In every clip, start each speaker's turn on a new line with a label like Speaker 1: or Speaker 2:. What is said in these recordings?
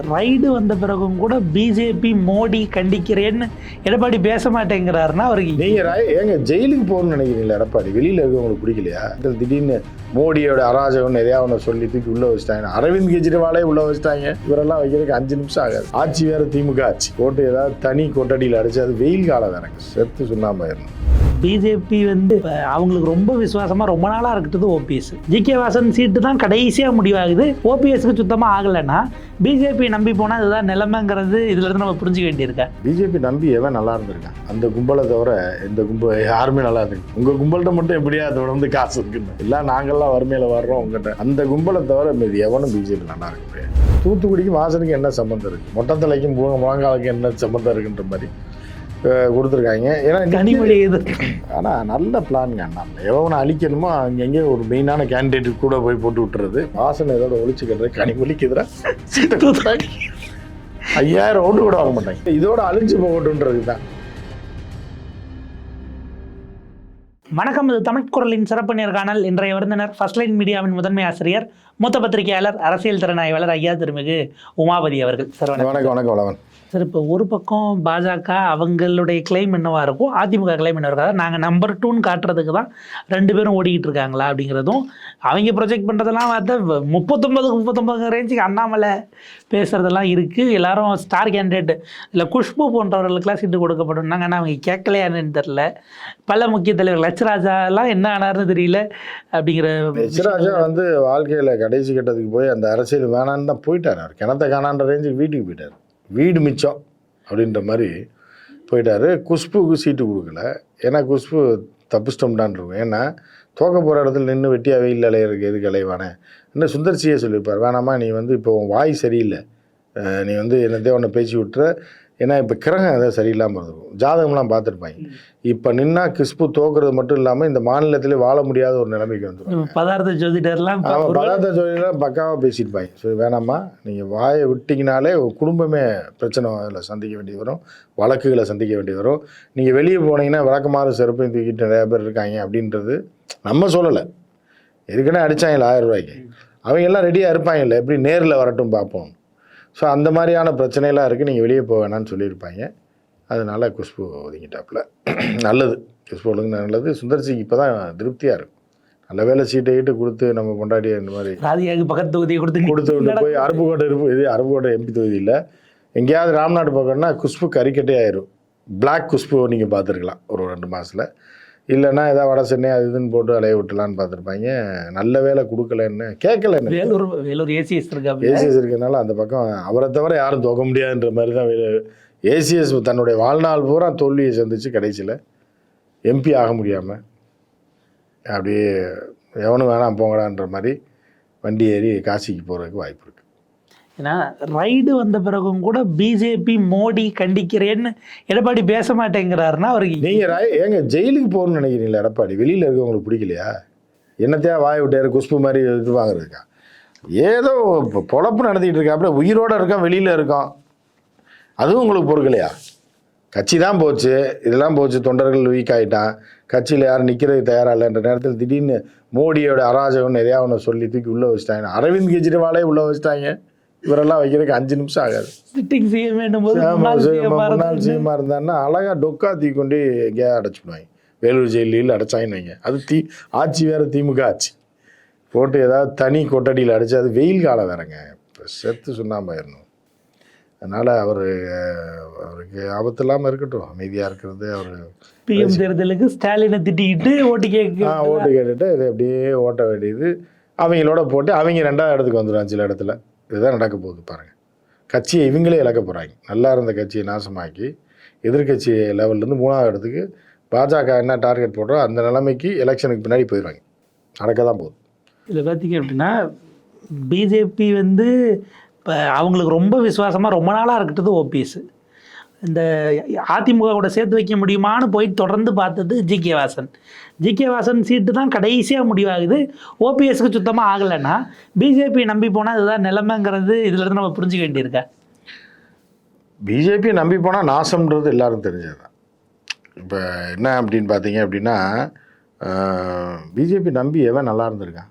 Speaker 1: Ride வந்த பிறகும் கூட பிஜேபி மோடி கண்டிக்கிறேன்னு எடப்பாடி பேச மாட்டேங்கிறாருன்னா அவருக்கு
Speaker 2: நீங்க ரா- ஏங்க ஜெயிலுக்கு போகணும்னு நினைக்கிறீங்களா எடப்பாடி? வெளியில இருக்கவங்களுக்கு பிடிக்கலையா? திடீர்னு மோடியோட அராஜகம் நிறையா ஒன்று சொல்லி தூக்கி உள்ள வச்சுட்டாங்க. அரவிந்த் கெஜ்ரிவாலே உள்ள வச்சுட்டாங்க. இவரெல்லாம் வைக்கிறதுக்கு அஞ்சு நிமிஷம் ஆகாது. ஆட்சி வேற திமுக ஆட்சி போட்டு ஏதாவது தனி கொட்டடியில் அடிச்சு அது வெயில் காலம் வேறங்க. செத்து சுண்ணாம்பாயிரணும்
Speaker 1: பிஜேபி வந்து அவங்களுக்கு ரொம்ப விசுவாசமா ரொம்ப நாளா இருக்கிறது ஓபிஎஸ் ஜி கே வாசன் சீட்டு தான் கடைசியா முடிவாகுது. ஓபிஎஸ்க்கு சுத்தமா ஆகலைன்னா பிஜேபி நம்பி போனா இதுதான் நிலைமைங்கிறது இதுல இருந்து நம்ம புரிஞ்சுக்க வேண்டியிருக்கேன்
Speaker 2: பிஜேபி நம்பி எவன் நல்லா இருந்திருக்கான்? அந்த கும்பலை தவிர இந்த கும்பல் யாருமே நல்லா இருக்கு உங்க கும்பல்கிட்ட மட்டும் எப்படியா தொடர்ந்து காசு இருக்குன்னு? இல்லை நாங்கெல்லாம் வறுமையில வர்றோம் உங்ககிட்ட. அந்த கும்பலை தவிர மீது எவனும் பிஜேபி நல்லா இருக்க முடியாது. தூத்துக்குடிக்கும் வாசனுக்கு என்ன சம்மந்தம் இருக்கு? மொட்டத்தலைக்கும் முழங்காலுக்கும் என்ன சம்மந்தம் இருக்குன்ற மாதிரி. கொடுத்துருக்காங்க. ஏன்னா
Speaker 1: கனிமொழி இது.
Speaker 2: ஆனா நல்ல பிளான்ங்க அண்ணா. எவனை அழிக்கணுமோ அங்கங்கே ஒரு மெயினான கேண்டிடேட் கூட போய் போட்டு விட்டுறது. வாசனை இதோட ஒழிச்சு கட்டுறது கனிமொழிக்கு எதிராக ஐயாயிரம் ஓட்டு கூட வாங்க மாட்டாங்க. இதோட அழிஞ்சு போகட்டுன்றது தான்.
Speaker 1: வணக்கம். இது தமிழ் குரலின் சிறப்பு நேர்காணல் இன்றைய விருந்தினர் ஃபர்ஸ்ட் லைன் மீடியாவின் முதன்மை ஆசிரியர் மூத்த பத்திரிகையாளர் அரசியல் திறனாய்வாளர் ஐயா திருமிகு உமாபதி அவர்கள். சார் வணக்கம்.
Speaker 2: வணக்கம் வணக்கம்
Speaker 1: சார் இப்போ ஒரு பக்கம் பாஜக அவங்களுடைய கிளைம் என்னவா இருக்கும் அதிமுக கிளைம் என்னவா இருக்கும் நாங்கள் நம்பர் டூன்னு காட்டுறதுக்கு தான் ரெண்டு பேரும் ஓடிக்கிட்டு இருக்காங்களா அப்படிங்கிறதும் அவங்க ப்ரொஜெக்ட் பண்ணுறதெல்லாம் பார்த்தா முப்பத்தொம்பதுக்கு முப்பத்தொம்பது ரேஞ்சுக்கு அண்ணாமலை பேசுகிறதெல்லாம் இருக்குது எல்லாரும் ஸ்டார் கேண்டிடேட் இல்லை குஷ்பு போன்றவர்களுக்கெல்லாம் சீட்டு கொடுக்கப்படும். ஆனால் அவங்க கேட்கலையான்னு தெரில பல முக்கிய தலைவர் லட்சராஜாலாம் என்ன ஆனார்னு தெரியல அப்படிங்கிற
Speaker 2: எச்ராஜா வந்து வாழ்க்கையில கடைசி கட்டத்துக்கு போய் அந்த அரசியல் வேணான்னு தான் போயிட்டார். அவர் கிணத்த காணான்ற ரேஞ்சுக்கு வீட்டுக்கு போயிட்டார். வீடு மிச்சம் அப்படின்ற மாதிரி போயிட்டார். குஷ்புக்கு சீட்டு கொடுக்கல. ஏன்னா குஷ்பு தப்பிச்சிட்டோம்டான் இருக்கும் ஏன்னா தோக்க போகிற இடத்துல நின்று வெட்டியா இல்லை அலையிறதுக்கு எதுக்கு அலைவானே? இன்னும் சுந்தர்சியே சொல்லியிருப்பார் வேணாமா நீ வந்து இப்போ உன் வாய் சரியில்லை. நீ வந்து என்னத்தையோ ஒன்று பேச்சு விட்டுற ஏன்னா இப்போ கிரகம் எதாவது சரியில்லாமல் இருக்கும் ஜாதகம்லாம் பார்த்துருப்பாங்க. இப்போ நின்னா கிறிஸ்பு தோக்குறது மட்டும் இல்லாமல் இந்த மாநிலத்திலே வாழ முடியாத ஒரு நிலைமைக்கு வந்துடும்
Speaker 1: பதார்த்த ஜோதிடர்லாம்
Speaker 2: பதார்த்த தொழிலாம் பக்காவாக பேசியிருப்பாங்க. ஸோ வேணாமா? நீங்கள் வாயை விட்டிங்கனாலே குடும்பமே பிரச்சனை அதில் சந்திக்க வேண்டியது வரும். வழக்குகளை சந்திக்க வேண்டியது வரும். நீங்கள் வெளியே போனீங்கன்னா விளக்கமாறு செருப்பையும் தூக்கிட்டு நிறையா பேர் இருக்காங்க அப்படின்றது நம்ம சொல்லலை. ஏற்கனவே அடித்தாங்களே ஆயிரம் ரூபாய்க்கு. அவங்க எல்லாம் ரெடியாக இருப்பாங்கல்ல எப்படி நேரில் வரட்டும் பார்ப்போம். ஸோ அந்த மாதிரியான பிரச்சனையெல்லாம் இருக்குது நீங்கள் வெளியே போக வேணாம்னு சொல்லியிருப்பாங்க. அதனால குஷ்பு ஒதுங்கிட்டாப்புல. நல்லது. குஷ்பு ஒழுங்கு நல்லது. சுந்தர்சிக்கு இப்போ தான் திருப்தியாக இருக்கும். நல்ல வேலை சீட்டை கிட்ட கொடுத்து நம்ம கொண்டாடி இந்த மாதிரி
Speaker 1: ராதிகாவுக்கு பக்கத்து தொகுதியை கொடுத்து
Speaker 2: கொடுத்து போய் அருப்புக்கோட்டை இருப்பு இது அருப்புக்கோட்டை எம்பி தொகுதியில் எங்கேயாவது ராம்நாடு பக்கம்னா குஷ்பு கறிக்கட்டே ஆயிரும். Black குஷ்பு நீங்கள் பார்த்துருக்கலாம். ஒரு ரெண்டு மாதத்தில் இல்லைன்னா ஏதாவது வட சென்னை அது இதுன்னு போட்டு அலைய விட்டுலான்னு பார்த்துருப்பாங்க. நல்ல வேலை கொடுக்கலன்னு கேட்கலன்னு.
Speaker 1: வேலூர் வேலூர் ஏசிஎஸ் இருக்கா
Speaker 2: ஏசிஎஸ் இருக்கிறதுனால அந்த பக்கம் அவரை தவிர யாரும் தோக்க முடியாதுன்ற மாதிரி தான் ஏசிஎஸ் தன்னுடைய வாழ்நாள் பூரா தோல்வியை சந்திச்சு கடைசியில் எம்பி ஆக முடியாமல் அப்படியே எவனும் வேணாம் போங்கடான்ற மாதிரி வண்டி ஏறி காசிக்கு போகிறதுக்கு வாய்ப்பு இருக்குது
Speaker 1: ஏன்னா ரைடு வந்த பிறகும் கூட பிஜேபி மோடி கண்டிக்கிறேன்னு எடப்பாடி பேச மாட்டேங்கிறாருன்னா அவருக்கு
Speaker 2: நீங்கள் ஏங்க ஜெயிலுக்கு போகணும்னு நினைக்கிறீங்களா எடப்பாடி? வெளியில் இருக்கவங்களுக்கு பிடிக்கலையா? என்னத்தையா வாய் விட்டாரு குஷ்பு மாதிரி இது வாங்குறதுக்கா? ஏதோ பொழப்பு நடத்திக்கிட்டு இருக்கா அப்படியே உயிரோட இருக்கான் வெளியில் இருக்கான். அதுவும் உங்களுக்கு பொறுக்கலையா? கட்சி தான் போச்சு இதெல்லாம் போச்சு தொண்டர்கள் வீக் ஆகிட்டான் கட்சியில் யாரும் நிற்கிறதுக்கு தயாராக இல்லைன்ற நேரத்தில் திடீர்னு மோடியோட அராஜகம் நிறையா ஒன்று சொல்லி தூக்கி உள்ளே வச்சுட்டாங்க. அரவிந்த் கெஜ்ரிவாலே உள்ளே வச்சுட்டாங்க. இவரெல்லாம் வைக்கிறதுக்கு அஞ்சு நிமிஷம் ஆகாது.
Speaker 1: சிட்டிங் முன்னாள் ஆ
Speaker 2: முன்னாள்
Speaker 1: இருந்தாரு.
Speaker 2: சிஎம்மா இருந்தாருன்னா அழகா டொக்கா தூக்கி கொண்டு எங்கேயா அடைச்சிடுவாங்க. வேலூர் ஜெயிலில் அடைச்சாங்கன்னு வைங்க. அது தீ ஆட்சி வேற திமுக ஆட்சி. போட்டு ஏதாவது தனி கொட்டடியில் அடைச்சு அது வெயில் காலம் வேறங்க. இப்போ செத்து சுண்ணாம்பாயிரணும் அதனால் அவர் அவருக்கு ஆபத்து இல்லாமல் இருக்கட்டும். அமைதியாக இருக்கிறது அவர்
Speaker 1: பிஎம் தேர்தலுக்கு ஸ்டாலினை திட்டிக்கிட்டு ஓட்டு
Speaker 2: ஆ
Speaker 1: கேட்க
Speaker 2: ஓட்டு கேட்டுட்டு இதை அப்படியே ஓட்ட வேண்டியது. அவங்களோட போட்டு அவங்க ரெண்டாவது இடத்துக்கு வந்துடுவாங்க சில இடத்துல. இதுதான் நடக்க போகுது பாருங்கள் கட்சியை இவங்களே இழக்க போகிறாங்க நல்லா இருந்த கட்சியை நாசமாக்கி எதிர்க்கட்சி லெவல்லேருந்து மூணாவது இடத்துக்கு பாஜக என்ன டார்கெட் போடுறோ அந்த நிலைமைக்கு எலெக்ஷனுக்கு பின்னாடி போயிடுவாங்க. நடக்க தான் போகுது.
Speaker 1: இதில் பார்த்தீங்க அப்படின்னா பிஜேபி வந்து இப்போ அவங்களுக்கு ரொம்ப விசுவாசமாக ரொம்ப நாளாக இருக்கிறது ஓபிஎஸ் இந்த அதிமுக கூட சேர்த்து வைக்க முடியுமான்னு போய் தொடர்ந்து பார்த்தது G K Vasan. G K Vasan சீட்டு தான் கடைசியாக முடிவாகுது. ஓபிஎஸ்க்கு சுத்தமாக ஆகலைன்னா பிஜேபி நம்பி போனால் இதுதான் நிலைமைங்கிறது இதுலேருந்து நம்ம புரிஞ்சுக்க வேண்டியிருக்கா?
Speaker 2: பிஜேபி நம்பி போனால் நாசம்ன்றது எல்லாரும் தெரிஞ்சதுதான். இப்போ என்ன அப்படின்னு பார்த்தீங்க அப்படின்னா பிஜேபி நம்பி எவன் நல்லா இருந்திருக்கான்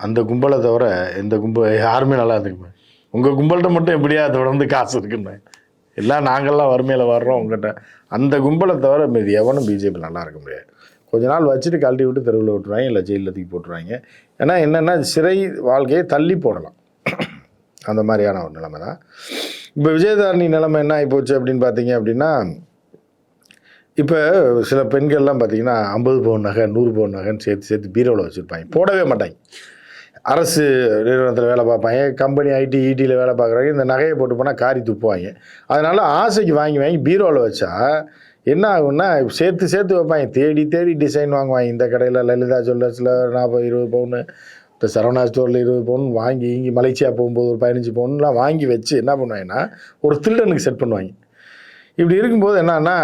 Speaker 2: அந்த கும்பலை தவிர எந்த கும்பல் யாருமே நல்லா இருந்துக்குமே உங்கள் கும்பல்கிட்ட மட்டும் எப்படியா தொடர்ந்து காசு இருக்குன்னு. எல்லாம் நாங்கள்லாம் வறுமையில் வர்றோம் உங்கள்கிட்ட அந்த கும்பலை தவிர மீது எவனும் பிஜேபி நல்லா இருக்க முடியாது. கொஞ்ச நாள் வச்சுட்டு கழட்டி விட்டு தெருவில் விட்டுருவாங்க இல்லை ஜெயிலில் தூக்கி போட்டுருவாங்க. ஏன்னா என்னென்னா சிறை வாழ்க்கையை தள்ளி போடலாம். அந்த மாதிரியான ஒரு நிலைமை தான். இப்போ விஜயதாரணி நிலைமை என்ன ஆகிப்போச்சு அப்படின்னு பார்த்தீங்க அப்படின்னா இப்போ சில பெண்கள்லாம் பார்த்தீங்கன்னா ஐம்பது பவுன் நகை நூறு பவுன் நகைன்னு சேர்த்து சேர்த்து பீரோவில் வச்சுருப்பாங்க. போடவே மாட்டாங்க. அரசு நிறுவனத்தில் வேலை பார்ப்பாங்க கம்பெனி ஐடி ஈடியில் வேலை பார்க்குறாங்க இந்த நகையை போட்டு போனால் காரி துப்புவாங்க. அதனால் ஆசைக்கு வாங்கி வாங்கி பீரோவில் வச்சா என்ன ஆகும்னா சேர்த்து சேர்த்து வைப்பாங்க. தேடி தேடி டிசைன் வாங்குவாங்க. இந்த கடையில் லலிதா ஜுவல்லர்ஸில் நாற்பது இருபது பவுனு இந்த சரவணா ஸ்டோரில் இருபது பவுன் வாங்கி இங்கே மலேசியா போகும்போது ஒரு பதினஞ்சு பவுன்லாம் வாங்கி வச்சு என்ன பண்ணுவாங்கன்னா ஒரு திருடனுக்கு செட் பண்ணுவாங்க. இப்படி இருக்கும்போது என்னன்னா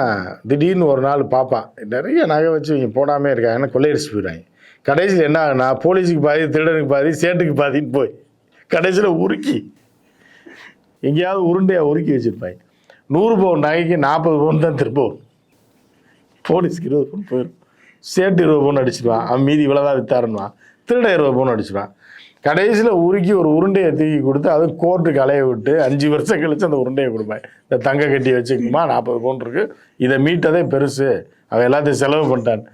Speaker 2: திடீர்னு ஒரு நாள் பார்ப்பான் நிறைய நகை வச்சு இவங்க போடாமே இருக்காங்கன்னா கொள்ளையடிச்சு போயிடுவாங்க. கடைசியில் என்ன ஆகுனா போலீஸுக்கு பாதி திருடனுக்கு பாதி சேட்டுக்கு பாதின்னு போய் கடைசியில் உருக்கி எங்கேயாவது உருண்டையாக உருக்கி வச்சுருப்பாங்க நூறு பவுன் நகைக்கு நாற்பது பவுன் தான் திருப்போம் போலீஸுக்கு போலீஸ்க்கு இருபது பவுன் போயிடும் சேட்டு இருபது பவுன் அடிச்சிடுவான். அவன் மீதி இவ்வளோதான் வித்தாருன்னுவான். திருட இருபது பவுன் அடிச்சிடுவான். கடைசியில் உருக்கி ஒரு உருண்டையை தூக்கி கொடுத்து அது கோர்ட்டுக்கு அலைய விட்டு அஞ்சு வருஷம் கழிச்சு அந்த உருண்டையை கொடுப்பேன். இந்த தங்க கட்டி வச்சுக்குமா நாற்பது பவுன் இருக்கு. இதை மீட்டதே பெருசு. அவன் எல்லாத்தையும் செலவு பண்ணிட்டான்.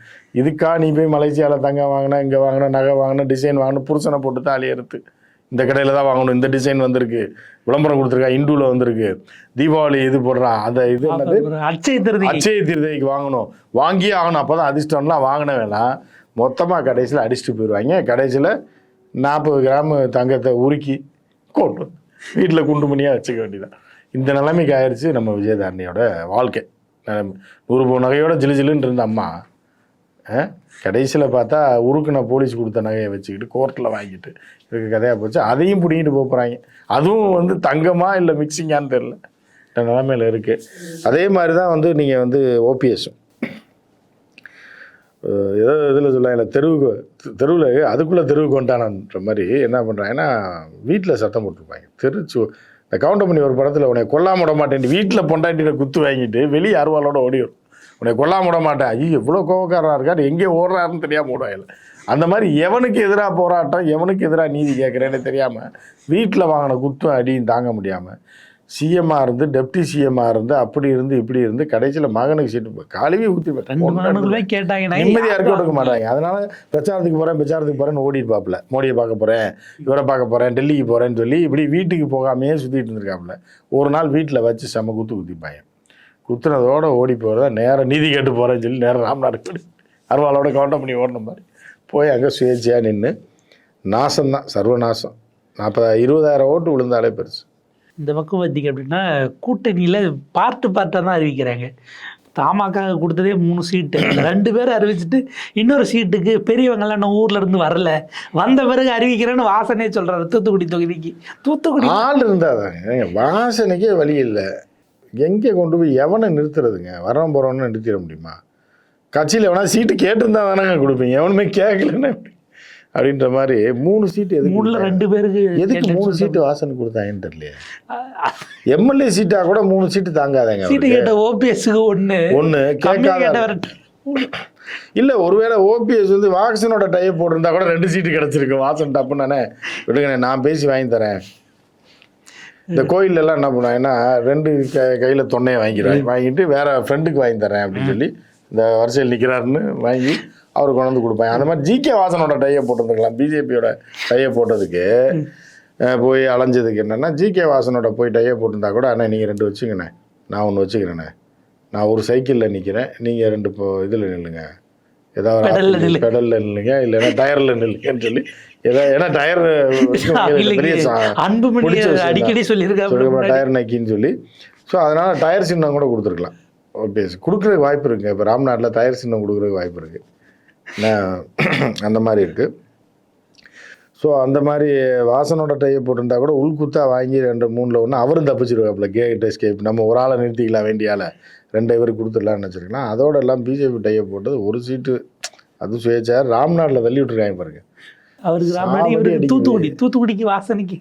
Speaker 2: இதுக்கா நீ போய் மலேசியாவில் தங்கம் வாங்கின இங்கே வாங்கின நகை வாங்கின டிசைன் வாங்கின புருஷனை போட்டு தாலி அறுத்து இந்த கடையில் தான் வாங்கணும். இந்த டிசைன் வந்திருக்கு. விளம்பரம் கொடுத்துருக்கா இந்துவில் வந்திருக்கு. தீபாவளி இது போடுறான் அந்த இது என்னது?
Speaker 1: அச்சய திருதி
Speaker 2: அச்சய திருதைக்கு வாங்கணும். வாங்கியே ஆகணும். அப்போ தான் அதிர்ஷ்டம்லாம் வாங்கின வேணாம் மொத்தமாக கடைசியில் அடிச்சுட்டு போயிடுவாங்க கடைசியில் நாற்பது கிராம் தங்கத்தை உருக்கி கொண்டு வீட்டில் குண்டு மணியாக வச்சுக்க வேண்டியதான் இந்த நிலைமைக்கு ஆயிடுச்சு நம்ம விஜயதாரணியோட வாழ்க்கை. நிலைமை. நூறு பவுன் நகையோட ஜிலு ஜிலுன்னு இருந்த அம்மா கடைசியில் பார்த்தா உருக்குன போலீஸ் கொடுத்த நகையை வச்சுக்கிட்டு கோர்ட்டில் வாங்கிட்டு இதுக்கு கதையாக போச்சு. அதையும் பிடிங்கிட்டு போக போகிறாங்க அதுவும் வந்து தங்கமா இல்லை மிக்சிங்கான்னு தெரில இந்த நிலமையில இருக்குது அதே மாதிரி தான் வந்து நீங்கள் வந்து ஓபிஎஸும் ஏதோ இதில் இல்லை தெருவுக்கு தெருவில் அதுக்குள்ளே தெருவுக்கு வந்துட்டானன்ற மாதிரி என்ன பண்ணுறாங்கன்னா வீட்டில் சத்தம் போட்டிருப்பாங்க. தெரிச்சு இந்த கவுண்டமணி ஒரு படத்தில் உன்னை கொல்லாம விட மாட்டேன் வீட்டில் பொண்டாட்டியில குத்து வாங்கிட்டு வெளியே அருவாளோட ஓடி உன்னை கொல்லாம விட மாட்டேன். ஐயோ இவ்வளோ கோவக்காரராக இருக்கார். எங்கே ஓடுறாருன்னு தெரியாமல் ஓடுவாங்க அந்த மாதிரி எவனுக்கு எதிராக போராட்டம் எவனுக்கு எதிராக நீதி கேட்குறேன்னு தெரியாமல் வீட்டில் வாங்கின குத்தும் அடியும் தாங்க முடியாமல் சிஎம்மாக இருந்து டெப்டி சிஎம்மாக இருந்து அப்படி இருந்து இப்படி இருந்து கடைசியில் மகனுக்கு சீட்டு காலையே ஊற்றி
Speaker 1: கேட்டாங்கன்னா
Speaker 2: நிம்மதியாக இருக்க கொடுக்க மாட்டாங்க. அதனால பிரச்சாரத்துக்கு போகிறேன் பிரச்சாரத்துக்கு போகிறேன்னு ஓடிட்டு பார்ப்பல மோடியை பார்க்க போகிறேன் இவரை பார்க்க போகிறேன் டெல்லிக்கு போகிறேன்னு சொல்லி இப்படி வீட்டுக்கு போகாமையே சுற்றிட்டு இருந்திருக்காப்புல. ஒரு நாள் வீட்டில் வச்சு செம குத்து குத்திப்பாங்க குத்துனதோட ஓடி போகிறத நேராக நீதி கேட்டு போகிறேன்னு சொல்லி நேரம் ராம்நாடு அருவாளோட கவுண்டம் பண்ணி ஓடின மாதிரி போய் அங்கே சுயேட்சையாக நின்று நாசம்தான் சர்வநாசம். நாற்பதா இருபதாயிரம் ஓட்டு விழுந்தாலே பெருசு.
Speaker 1: இந்த பக்கம் பார்த்திங்க அப்படின்னா கூட்டணியில் பார்ட்டு பார்ட்டாக தான் அறிவிக்கிறாங்க. தாமாக்காக கொடுத்ததே மூணு சீட்டு ரெண்டு பேரும் அறிவிச்சிட்டு இன்னொரு சீட்டுக்கு பெரியவங்கள்லாம் இன்னும் ஊர்ல இருந்து வரல. வந்த பிறகு அறிவிக்கிறேன்னு வாசனே சொல்றாரு தூத்துக்குடி தொகுதிக்கு. தூத்துக்குடி
Speaker 2: ஆள் இருந்தாதாங்க வாசனைக்கே வழி இல்லை. எங்கே கொண்டு போய் எவனை நிறுத்துறதுங்க? வரோம் போகிறோன்னு நிறுத்திட முடியுமா? கட்சியில் எவனா சீட்டு கேட்டிருந்தா தானங்க கொடுப்பீங்க. எவனுமே கேட்கலன்னு அப்படின்ற மாதிரி மூணு சீட்டு எதுக்கு
Speaker 1: மூணுல? ரெண்டு பேருக்கு
Speaker 2: எதுக்கு மூணு. சீட்டு வாசனுக்கு கொடுத்தாங்கன்னு தெரியலையே? எம்எல்ஏ சீட்டா கூட மூணு சீட்டு தாங்காதங்க
Speaker 1: சீட்டு கேட்ட ஓபிஎஸ்க்கு
Speaker 2: ஒன்று
Speaker 1: கம்மியா
Speaker 2: கேட்காத இல்லை ஒருவேளை ஓபிஎஸ் வந்து வாக்சனோட டைப் போட்டிருந்தா கூட ரெண்டு சீட்டு கிடச்சிருக்கு வாசன் டப்புன்னு நானே விடுங்கண்ணே நான் பேசி வாங்கி தரேன். இந்த கோயில்ல எல்லாம் என்ன பண்ணுவாங்கன்னா ரெண்டு க கையில் தொன்னையை வாங்கிடுவாங்க. வாங்கிட்டு வேற ஃப்ரெண்டுக்கு வாங்கி தரேன் அப்படின்னு சொல்லி இந்த வரிசையில் நிற்கிறாருன்னு வாங்கி அவர் கொண்டு வந்து கொடுப்பாங்க அந்த மாதிரி ஜிகே வாசனோட டையை போட்டிருந்துருக்கலாம் பிஜேபியோட டையை போட்டதுக்கு போய் அலைஞ்சதுக்கு என்னென்னா ஜிகே வாசனோட போய் டையை போட்டிருந்தா கூட அண்ணா நீங்கள் ரெண்டு வச்சுக்கண்ணே நான் ஒன்று வச்சுக்கிறேண்ணே. நான் ஒரு சைக்கிளில் நிற்கிறேன் நீங்கள் ரெண்டு இப்போ இதில் நில்லுங்க. ஏதாவது
Speaker 1: பெடல்ல.
Speaker 2: பெடலில் நில்லுங்க. இல்லைன்னா டயரில் நில்லுங்கன்னு சொல்லி ஏன்னா டயர் பெரிய.
Speaker 1: அடிக்கடி சொல்லியிருக்காரு
Speaker 2: சொல்லுங்க டயர் நக்கின்னு சொல்லி. ஸோ அதனால் டயர் சின்னம் கூட கொடுத்துருக்கலாம். ஓகே கொடுக்குறதுக்கு வாய்ப்பு இருக்குங்க இப்போ ராம்நாட்டில் டயர் சின்னம் கொடுக்குறதுக்கு வாய்ப்பு இருக்குது அந்த மாதிரி இருக்குது ஸோ அந்த மாதிரி வாசனோட டையை போட்டுருந்தா கூட உள்குத்தா வாங்கி ரெண்டு மூணில் ஒன்று அவரும் தப்பிச்சிருவாப்புல. கேட் எஸ்கேப் நம்ம ஒரு ஆளை நிறுத்திக்கலாம் வேண்டிய ஆளை ரெண்டு பேருக்கு கொடுத்துடலாம்னு நினச்சிருக்கலாம் அதோட எல்லாம் பிஜேபி டையை போட்டது ஒரு சீட்டு அது சுயேச்சார் ராம்நாட்டில் தள்ளி விட்டுருக்காங்க பாருங்க.
Speaker 1: அவருக்கு. தூத்துக்குடி தூத்துக்குடிக்கு வாசனைக்கு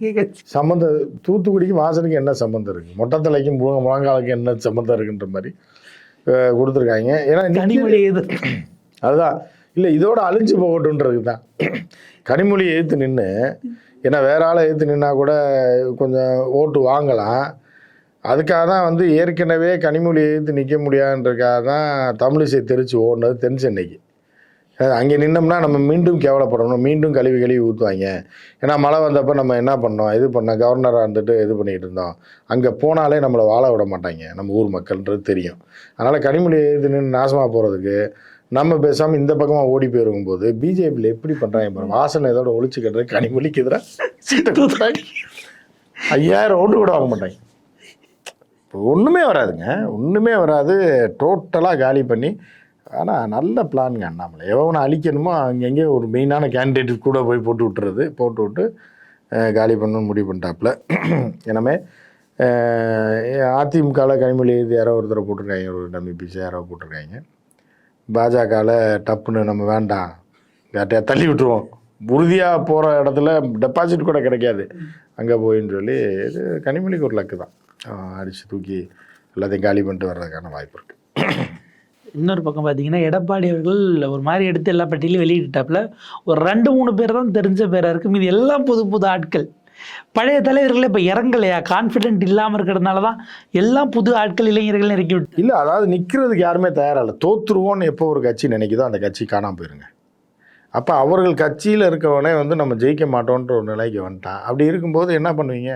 Speaker 2: சம்மந்தம் தூத்துக்குடிக்கு வாசனுக்கு என்ன சம்மந்தம் இருக்குது மொட்டத்தலைக்கும் முழங்க முழங்காலுக்கு என்ன சம்மந்தம் இருக்குன்ற மாதிரி கொடுத்துருக்காங்க. ஏன்னா அதுதான். இல்லை இதோட அழிஞ்சு போகட்டுன்றது தான் கனிமொழியை எதிர்த்து நின்று ஏன்னா வேற ஆளை எதிர்த்து நின்னா கூட கொஞ்சம் ஓட்டு வாங்கலாம். அதுக்காக தான் வந்து ஏற்கனவே கனிமொழியை எதிர்த்து நிற்க முடியாதுன்றக்காக தான் தமிழிசை தெரிச்சு ஓடினது தென் சென்னைக்கு. அங்கே நின்னோம்னா நம்ம மீண்டும் கேவலப்படணும் மீண்டும் கழுவி கழுவி ஊற்றுவாங்க ஏன்னா மழை வந்தப்போ நம்ம என்ன பண்ணோம் இது பண்ணோம் கவர்னராக இருந்துட்டு இது பண்ணிகிட்டு இருந்தோம். அங்கே போனாலே நம்மளை வாழ விட மாட்டாங்க நம்ம ஊர் மக்கள்ன்றது தெரியும். அதனால் கனிமொழி இது நின்று நாசமாக போகிறதுக்கு நம்ம பேசாமல் இந்த பக்கமாக ஓடி போயிருக்கும் போது பிஜேபியில் எப்படி பண்ணுறாங்க பாருங்க வாசனை இதோட ஒழிச்சு கட்டுறது கனிமொழிக்கு எதிராக சீட்டை கொடுத்துறாங்க ஐயாயிரம் ஓட்டு கூட வாங்க மாட்டாங்க. இப்போ ஒன்றுமே வராதுங்க ஒன்றுமே வராது டோட்டலாக காலி பண்ணி ஆனால் நல்ல பிளான்ங்க அண்ணாமலை. எவனை அழிக்கணுமோ அங்கங்கே ஒரு மெயினான கேண்டிடேட் கூட போய் போட்டு விட்டுறது போட்டு விட்டு காலி பண்ணணும்னு முடிவு பண்ணிட்டாப்புல. எனவே அதிமுகவில் கனிமொழி இது யாரோ ஒருத்தரை போட்டிருக்காங்க ஒரு டம்மி பீஸ் யாரோ போட்டிருக்காங்க. பாஜகவில் டப்புன்னு நம்ம வேண்டாம். யார்ட்டையா தள்ளி விட்டுருவோம். உறுதியாக போகிற இடத்துல டெபாசிட் கூட கிடைக்காது. அங்கே போயின்னு சொல்லி இது கனிமொழிக்கு ஒரு லக்கு தான். அடித்து தூக்கி எல்லாத்தையும் காலி பண்ணிட்டு வர்றதுக்கான வாய்ப்பு இருக்குது
Speaker 1: இன்னொரு பக்கம் பார்த்தீங்கன்னா எடப்பாடி அவர்கள் ஒரு மாதிரி எடுத்து எல்லா பட்டியலையும் வெளியிட்டாப்புல ஒரு ரெண்டு மூணு பேர் தான் தெரிஞ்ச பேராக இருக்குது மீது எல்லாம் புது புது ஆட்கள். பழைய தலைவர்களே இப்போ இறங்கலையா? கான்ஃபிடென்ட் இல்லாமல் இருக்கிறதுனால தான் எல்லாம் புது ஆட்கள் இளைஞர்கள் இறக்கி விட்டு
Speaker 2: இல்லை அதாவது நிற்கிறதுக்கு யாருமே தயாராக இல்லை. தோத்துருவோன்னு எப்போ ஒரு கட்சி நினைக்குதோ அந்த கட்சி காணாமல் போயிருங்க. அப்போ அவர்கள் கட்சியில் இருக்கவனே வந்து நம்ம ஜெயிக்க மாட்டோன்ற ஒரு நிலைக்கு வந்துட்டான். அப்படி இருக்கும்போது என்ன பண்ணுவீங்க?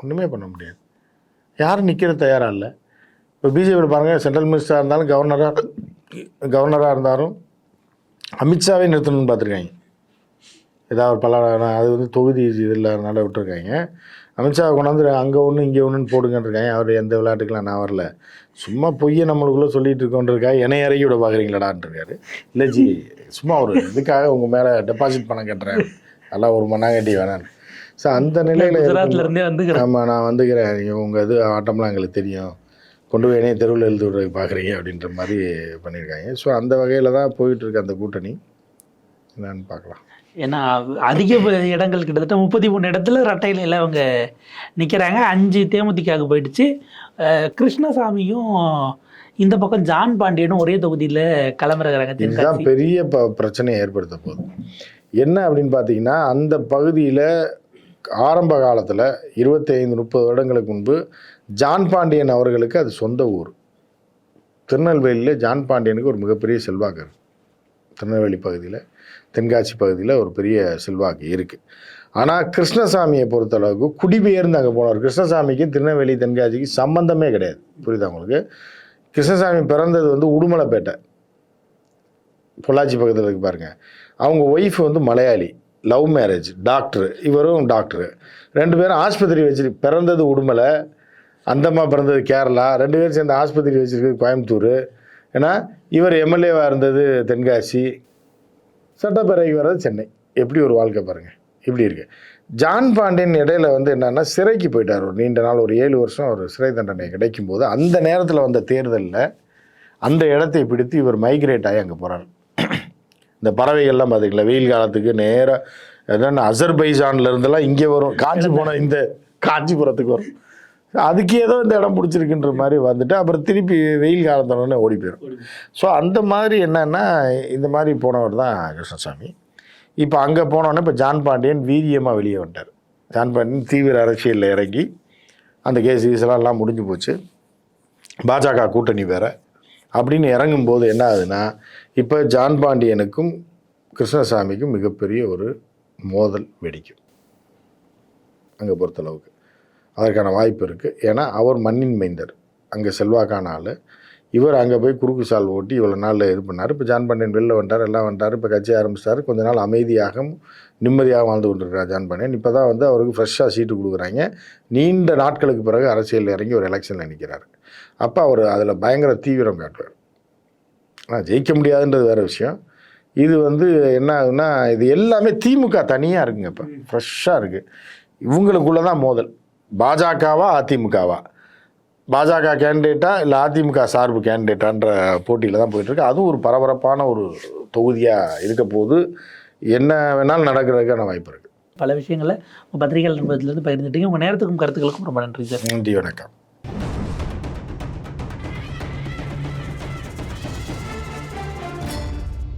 Speaker 2: ஒன்றுமே பண்ண முடியாது. யாரும் நிற்கிறது தயாராக இல்லை. இப்போ பிஜேபியில் பாருங்கள் சென்ட்ரல் மினிஸ்டராக இருந்தாலும் கவர்னராக கவர்னராக இருந்தாலும் அமித்ஷாவே நிறுத்தணும்னு பார்த்துருக்காங்க. ஏதாவது ஒரு பல அது வந்து தொகுதி இதில் விட்டுருக்காங்க. அமித்ஷா கொண்டாந்து அங்கே ஒன்று இங்கே ஒன்றுன்னு போடுங்கன்னு இருக்காங்க அவர் எந்த விளையாட்டுக்கெலாம் நான் வரல. சும்மா பொய்யை நம்மளுக்குள்ளே சொல்லிட்டு இருக்கோன்றிருக்கா என்னை இறக்கி விட பார்க்குறீங்களாடான்னு இருக்காரு இல்லை ஜி சும்மா ஒரு இதுக்காக உங்கள் மேலே டெபாசிட் பணம் கட்டுறேன். அதெல்லாம் ஒரு மண்ணாங்கட்டி வேணான்னு ஸோ அந்த நிலையில் ஆமாம் நான் வந்துக்கிறேன். நீங்கள் உங்கள் இது ஆட்டம்லாம் எங்களுக்கு தெரியும். கொண்டு போய் என்னைய தெருவில் எழுதி விடுறதுக்கு பார்க்குறீங்க அப்படின்ற மாதிரி பண்ணியிருக்காங்க. ஸோ அந்த வகையில் தான் போயிட்டுருக்கு அந்த கூட்டணி. என்னன்னு பார்க்கலாம்.
Speaker 1: ஏன்னா அதிக இடங்கள் கிட்டத்தட்ட முப்பத்தி மூணு இடத்துல ரெட்டையில அவங்க நிற்கிறாங்க அஞ்சு தேமுதிகாவுக்கு போயிடுச்சு. கிருஷ்ணசாமியும் இந்த பக்கம் ஜான் பாண்டியனும் ஒரே தொகுதியில் கிளம்புறாங்க
Speaker 2: இதுதான் பெரிய ப பிரச்சனையை ஏற்படுத்த போகுது. என்ன அப்படின்னு பார்த்தீங்கன்னா அந்த பகுதியில் ஆரம்ப காலத்தில் இருபத்தைந்து முப்பது வருடங்களுக்கு முன்பு ஜான் பாண்டியன் அவர்களுக்கு அது சொந்த ஊர். திருநெல்வேலியில் ஜான் பாண்டியனுக்கு ஒரு மிகப்பெரிய செல்வாக்கு இருக்கு. திருநெல்வேலி பகுதியில் தென்காசி பகுதியில் ஒரு பெரிய செல்வாக்கு இருக்குது ஆனால் கிருஷ்ணசாமியை பொறுத்தளவுக்கு குடிபெயர்ந்து அங்கே போனார் கிருஷ்ணசாமிக்கும் திருநெல்வேலி தென்காசிக்கு சம்பந்தமே கிடையாது. புரியுதா உங்களுக்கு? கிருஷ்ணசாமி பிறந்தது வந்து உடுமலைப்பேட்டை. பொள்ளாச்சி பக்கத்தில் இருக்கு பாருங்க. அவங்க ஒய்ஃப் வந்து மலையாளி. லவ் மேரேஜ் டாக்டர் இவரும் டாக்டர் ரெண்டு பேரும் ஆஸ்பத்திரி வச்சிரு பிறந்தது உடுமலை அந்தம்மா பிறந்தது கேரளா. ரெண்டு பேரும் சேர்ந்து ஆஸ்பத்திரி வச்சுருக்கு கோயம்புத்தூர். ஏன்னா இவர் எம்எல்ஏவாக இருந்தது தென்காசி. சட்டப்பேரவைக்கு வர்றது சென்னை. எப்படி ஒரு வாழ்க்கை பாருங்கள் இப்படி இருக்கு. ஜான் பாண்டியன் இடையில வந்து என்னன்னா சிறைக்கு போயிட்டார் ஒரு நீண்ட நாள் ஒரு ஏழு வருஷம் ஒரு சிறை தண்டனை கிடைக்கும் போது அந்த நேரத்தில் வந்த தேர்தலில் அந்த இடத்தை பிடித்து இவர் மைக்ரேட் ஆகி அங்கே போகிறார் இந்த பறவைகள்லாம் பார்த்திங்களா வெயில் காலத்துக்கு நேராக என்னென்ன அசர்பைஜான்ல இருந்தெல்லாம் இங்கே வரும். காஞ்சி போன இந்த காஞ்சிபுரத்துக்கு வரும். அதுக்கு ஏதோ இந்த இடம் பிடிச்சிருக்குன்ற மாதிரி வந்துட்டு அப்புறம் திருப்பி வெயில் காலத்தோடனே ஓடி போயிடும் ஸோ அந்த மாதிரி என்னன்னா இந்த மாதிரி போனவர் தான் கிருஷ்ணசாமி. இப்போ அங்கே போனோன்னே இப்போ ஜான் பாண்டியன் வீரியமாக வெளியே வந்துட்டார். ஜான் பாண்டியன் தீவிர அரசியலில் இறங்கி அந்த கேஸ் கீஸ்லாம் எல்லாம் முடிஞ்சு போச்சு. பாஜக கூட்டணி வேற. அப்படின்னு இறங்கும்போது என்ன ஆகுதுன்னா இப்போ ஜான் பாண்டியனுக்கும் கிருஷ்ணசாமிக்கும் மிகப்பெரிய ஒரு மோதல் வெடிக்கும். அங்கே பொறுத்தளவுக்கு. அதற்கான வாய்ப்பு இருக்குது ஏன்னா அவர் மண்ணின் மைந்தர். அங்கே செல்வாக்கான ஆள் இவர் அங்கே போய் குறுக்கு சால் ஓட்டி இவ்வளோ நாளில் இது பண்ணார். இப்போ ஜான் பாண்டியன் வெளில வந்துட்டார் எல்லாம் வந்துட்டார் இப்போ கட்சி ஆரம்பிச்சிட்டாரு கொஞ்ச நாள் அமைதியாகவும் நிம்மதியாக வாழ்ந்து கொண்டிருக்கிறார் ஜான் பாண்டியன் இப்போ தான் வந்து அவருக்கு ஃப்ரெஷ்ஷாக சீட்டு கொடுக்குறாங்க. நீண்ட நாட்களுக்கு பிறகு அரசியலில் இறங்கி ஒரு எலெக்ஷனில் நிற்கிறார் அப்போ அவர் அதில் பயங்கர தீவிரம் காட்டுவார். ஆனால் ஜெயிக்க முடியாதுன்றது வேறு விஷயம். இது வந்து என்ன ஆகுதுன்னா இது எல்லாமே திமுக தனியாக இருக்குங்க இப்போ. ஃப்ரெஷ்ஷாக இருக்குது இவங்களுக்குள்ள தான் மோதல். பாஜகவா அதிமுகவா? பாஜக கேண்டிடேட்டா இல்லை அதிமுக சார்பு கேண்டிடேட்டான்ற போட்டியில் தான் போயிட்டுருக்கு அதுவும் ஒரு பரபரப்பான ஒரு தொகுதியாக இருக்க போது என்ன வேணாலும் நடக்கிறதுக்கான வாய்ப்பு இருக்குது
Speaker 1: பல விஷயங்களை பத்திரிகையாளர் நிறுவனத்திலேருந்து பகிர்ந்துட்டீங்க. உங்கள் நேரத்துக்கும் கருத்துக்களுக்கும் ரொம்ப நன்றி சார்.
Speaker 2: நன்றி வணக்கம்.